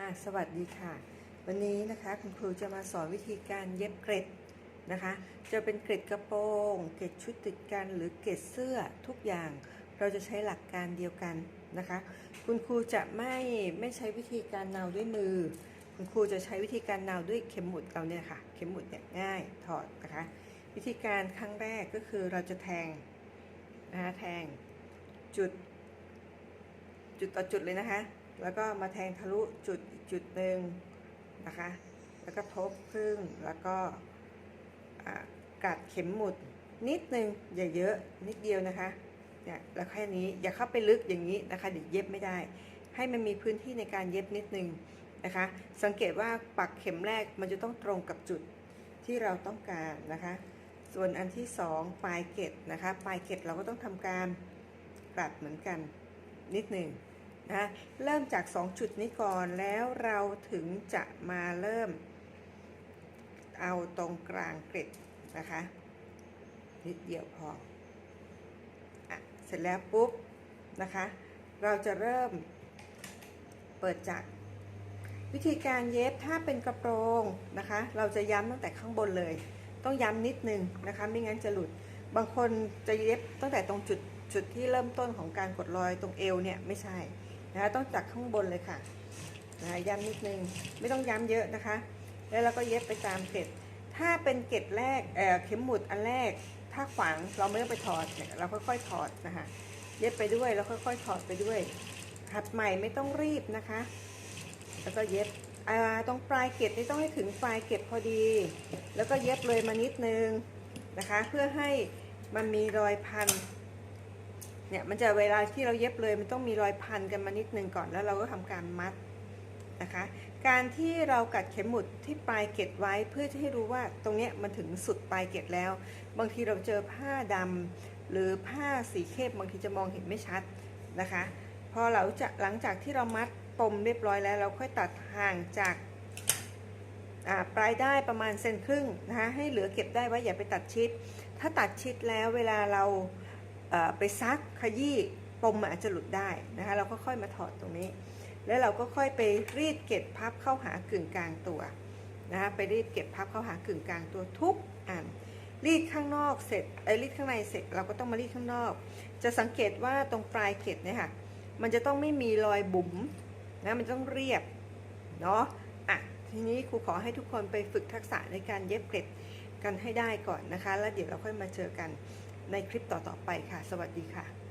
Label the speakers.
Speaker 1: อะสวัสดีค่ะ วันนี้นะคะคุณครูจะมาสอนวิธีการเย็บเกร็ดนะคะ จะเป็นเกร็ดกระโปรงเกร็ดชุดติดกันหรือเกร็ดเสื้อทุกอย่าง เราจะใช้หลักการเดียวกันนะคะ คุณครูจะไม่ไม่ใช้วิธีการนาวด้วยมือ คุณครูจะใช้วิธีการนาวด้วยเข็มหมุดเราเนี่ยค่ะ เข็มหมุดเนี่ยง่ายถอดนะคะ วิธีการครั้งแรกก็คือเราจะแทงนะคะแทงจุดจุดต่อจุดเลยนะคะ แล้วก็มาแทงทะลุจุดจุดหนึ่งนะคะ แล้วก็ทบครึ่งแล้วก็อ่ากัดเข็มหมุดนิดนึงอย่าเยอะนิดเดียวนะคะเนี่ยแล้วแค่นี้อย่าเข้าไปลึกอย่างนี้นะคะเดี๋ยวเย็บไม่ได้ ให้มันมีพื้นที่ในการเย็บนิดนึงนะคะ สังเกตว่าปักเข็มแรกมันจะต้องตรงกับจุดที่เราต้องการนะคะ ส่วนอันที่สองปลายเกล็ดนะคะ ปลายเกล็ดเราก็ต้องทำการกลัดเหมือนกันนิดหนึ่ง นะเริ่มจาก 2 จุดนี้ก่อนแล้วเราถึงจะมาเริ่ม เอาตรงกลางเกล็ดนะคะนิดเดียวพออะเสร็จแล้วปุ๊บนะคะ เราจะเริ่มเปิดจากวิธีการเย็บถ้าเป็นกระโปรงนะคะ เราจะย้ำตั้งแต่ข้างบนเลย ต้องย้ำนิดนึงนะคะ ไม่งั้นจะหลุดบางคนจะเย็บตั้งแต่ตรงจุดจุดที่เริ่มต้นของการกดรอยตรงเอวเนี่ยไม่ใช่ นะคะต้องจากข้างบนเลยค่ะนะคะย้ำนิดนึงไม่ต้องย้ำเยอะนะคะ แล้วเราก็เย็บไปตามเกล็ดถ้าเป็นเกล็ดแรกเเข็มหมุดอันแรก ถ้าขวางเราไม่ต้องไปถอดเราค่อยๆถอดนะคะเย็บไปด้วยแล้วค่อยๆถอดไปด้วยหัดใหม่ไม่ต้องรีบนะคะ แล้วก็เย็บตรงปลายเกล็ดนี่ต้องให้ถึงปลายเกล็ดพอดี แล้วก็เย็บเลยมานิดนึงนะคะ เพื่อให้มันมีรอยพัน เนี่ยมันจะเวลาที่เราเย็บเลยมันต้องมีรอยพันกันมานิดนึงก่อนแล้วเราก็ทำการมัดนะคะ การที่เรากัดเข็มหมุดที่ปลายเกล็ดไว้เพื่อที่ให้รู้ว่าตรงเนี้ยมันถึงสุดปลายเกล็ดแล้ว บางทีเราเจอผ้าดำหรือผ้าสีเข้มบางทีจะมองเห็นไม่ชัดนะคะพอเราจะหลังจากที่เรามัดปมเรียบร้อยแล้ว เราค่อยตัดห่างจากปลายได้ประมาณเซนครึ่งนะคะให้เหลือเก็บได้ไว้อย่าไปตัดชิด ถ้าตัดชิดแล้วเวลาเรา ไปซักขยี้ปมมันอาจจะหลุดได้นะคะ เราก็ค่อยมาถอดตรงนี้ แล้วเราก็ค่อยไปรีดเก็บพับเข้าหากึ่งกลางตัวนะคะไปรีดเก็บพับเข้าหากึ่งกลางตัวทุกอันรีดข้างนอกเสร็จไอ้รีดข้างในเสร็จเราก็ต้องมารีดข้างนอก จะสังเกตว่าตรงปลายเกล็ดเนี่ยค่ะมันจะต้องไม่มีรอยบุ๋มนะมันต้องเรียบเนาะอะทีนี้ครูขอให้ทุกคนไปฝึกทักษะในการเย็บเกล็ดกันให้ได้ก่อนนะคะ แล้วเดี๋ยวเราค่อยมาเจอกัน ในคลิปต่อๆไปค่ะ สวัสดีค่ะ